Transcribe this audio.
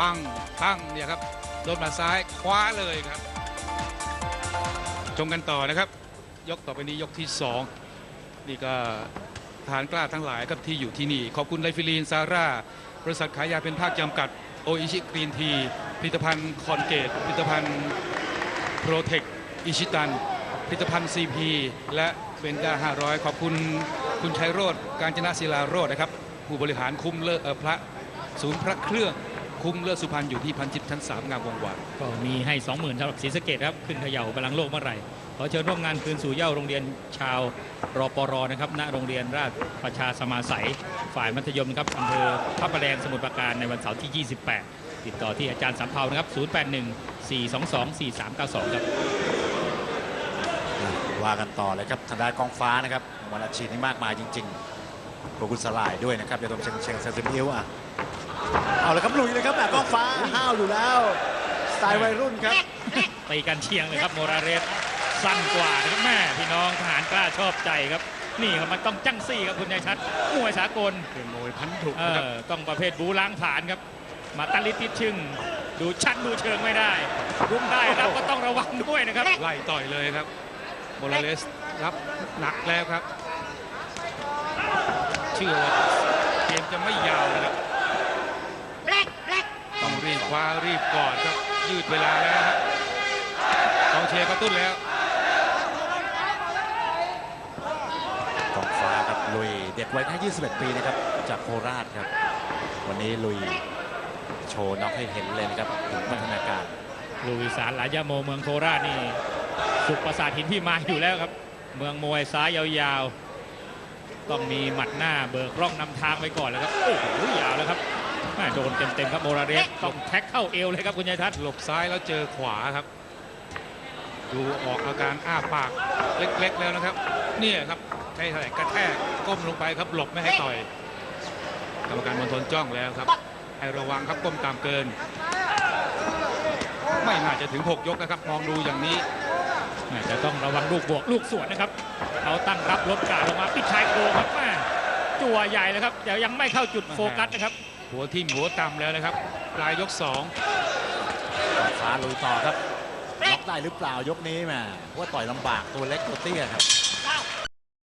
ปังปังเนี่ยครับโดนหมาซ้ายคว้าเลยครับ ชมกันต่อนะครับ ยกต่อไปนี้ยกที่ 2 นี่ก็ทหารกล้าทั้งหลายครับที่อยู่ที่นี่ ขอบคุณไลฟิลีนซาร่า บริษัทขายยาเป็นภาคจำกัดโออิชิกรีนที ผลิตภัณฑ์คอนเกต ผลิตภัณฑ์โปรเทคอิชิตัน ผลิตภัณฑ์ซีพีและเบนด้า500 ขอบคุณคุณชัยโรธการจนะศิลาโรธนะครับ ผู้บริหารคุ้มเลิศเอ่อพระศูนย์พระเครื่อง คุ้มเลิศสุพรรณอยู่ที่พันจิตชั้นสามงามวงวานก็มีให้ 20,000สำหรับศรีสะเกดครับ ขึ้นเขย่าพลังโลกเมื่อไหร่ ขอเชิญร่วมงานคืนสู่เหย้าโรงเรียนชาวรปรนะครับณโรงเรียนราชประชาสมาสัยฝ่ายมัธยมนะครับอำเภอพระประแดงสมุทรปราการในวันเสาร์ที่ 28 ติดต่อที่อาจารย์สำเภานะครับ 081 422 4392 ครับว่ากันต่อเลยครับทางด้านกองฟ้านะครับวันอาชีพนี่มากมายจริงๆขอบคุณสลายด้วยนะครับยาดมเชงเชงเซนซิมอิวอะ เอาเลยครับลุยเลยครับแบบกองฟ้าห้าวอยู่แล้วสไตล์วัยรุ่นครับตีกันเชียงเลยครับโมราเรสสั้นกว่านะครับแม่พี่น้องทหารกล้าชอบใจครับ นี่ครับมันต้องจังซี่ครับคุณนายชัดมวยสากลเป็นมวยพันธุเอนะครับอต้องประเภทบูล้างผลาญครับ มาตันลิติดชึงดูชั้นดูเชิงไม่ได้รุมได้รับก็ต้องระวังด้วยนะครับไล่ต่อยเลยครับโมราเลสรับหนักแล้วครับ เชื่อว่าเกมจะไม่ยาวนะค รับต้องรีบคว้ารีบกอดครับ ยืดเวลาแล้วครับกองเชียร์กระตุ้นแล้วกองฟ้าครับลุยเด็กวัยแค่ 21 ปีนะครับ จากโคราชครับ วันนี้ลุยโชว์น็อกให้เห็นเลยนะครับถึงพัฒนาการลูวิสานหลายยาโมเมืองโคราชนี่สุขประสาทหินพี่มาอยู่แล้วครับ เมืองมวยซ้ายยาวๆ ต้องมีหมัดหน้าเบิกร่องนำทางไปก่อนแล้วครับ โอ้โหยาวแล้วครับแม่ โดนเต็มๆครับโมราเรสต้องแท็กเข้าเอวเลยครับคุณยายทัศน์หลบซ้ายแล้วเจอขวาครับ ดูออกอาการอ้าปากเล็กๆแล้วนะครับเนี่ยครับใช้เท่าไหร่กระแทกก้มลงไปครับหลบไม่ให้ต่อยกรรมการมณฑลจ้องแล้วครับ ให้ระวังครับก้มตามเกิน ไม่น่าจะถึง 6 ยกนะครับ มองดูอย่างนี้แม่จะต้องระวังลูกบวกลูกสวนนะครับเขาตั้งรับลดกาดลงมาปิดชายโครงครับแม่จั่วใหญ่เลยครับเดี๋ยวยังไม่เข้าจุดโฟกัสนะครับ หัวทิ่มหัวต่ำแล้วนะครับปลายยก2กองขาลุยต่อครับล็อกได้หรือเปล่ายกนี้แม่เพราะว่าต่อยลำบากตัวเล็กตัวเตี้ยครับ